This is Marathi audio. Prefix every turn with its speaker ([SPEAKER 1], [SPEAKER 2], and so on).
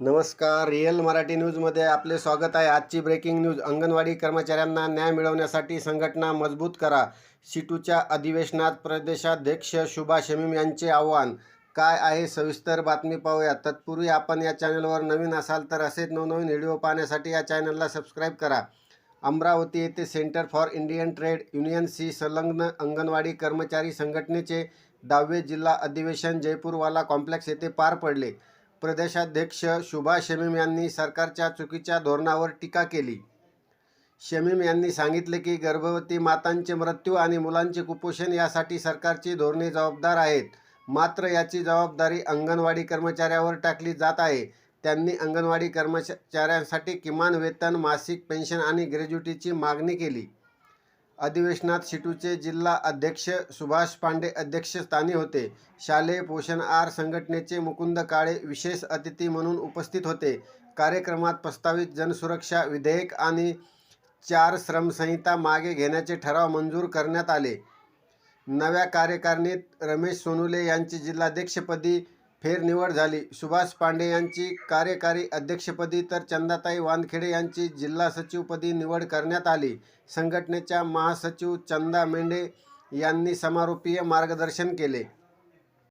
[SPEAKER 1] नमस्कार रिअल मराठी न्यूजमध्ये आपले स्वागत आहे. आजची ब्रेकिंग न्यूज अंगणवाडी कर्मचाऱ्यांना न्याय मिळवण्यासाठी संघटना मजबूत करा. शिटूच्या अधिवेशनात प्रदेशाध्यक्ष शुभा शमीम यांचे आव्हान. काय आहे? सविस्तर बातमी पाहूया. तत्पूर्वी आपण या चॅनलवर नवीन असाल तर असेच नवनवीन व्हिडिओ पाहण्यासाठी या चॅनलला सबस्क्राईब करा. अमरावती येथे सेंटर फॉर इंडियन ट्रेड युनियनशी संलग्न अंगणवाडी कर्मचारी संघटनेचे दहावे जिल्हा अधिवेशन जयपूरवाला कॉम्प्लेक्स येथे पार पडले. प्रदेशाध्यक्ष शुभा शमीम यांनी सरकारच्या चुकीच्या धोरणावर टीका केली. शमीम यांनी सांगितले की गर्भवती मातांचे मृत्यू आणि मुलांचे कुपोषण यासाठी सरकारची धोरणे जबाबदार आहेत. मात्र याची जबाबदारी अंगणवाडी कर्मचाऱ्यावर टाकली जात आहे. त्यांनी अंगणवाडी कर्मचाऱ्यांसाठी किमान वेतन मासिक पेन्शन आणि ग्रॅज्युटीची मागणी केली. अधिवेशनात शिटूचे जिल्हा अध्यक्ष सुभाष पांडे अध्यक्षस्थानी होते. शालेय पोषण आहार संघटनेचे मुकुंद काळे विशेष अतिथी म्हणून उपस्थित होते. कार्यक्रमात प्रस्तावित जनसुरक्षा विधेयक आणि चार श्रमसंहिता मागे घेण्याचे ठराव मंजूर करण्यात आले. नव्या कार्यकारिणीत रमेश सोनुले यांची जिल्हाध्यक्षपदी फेरनिवड झाली. सुभाष पांडे यांची कार्यकारी अध्यक्षपदी तर चंदाताई वानखेडे यांची जिल्हा सचिवपदी निवड करण्यात आली. संघटनेच्या महासचिव चंदा मेंढे यांनी समारोपीय मार्गदर्शन केले.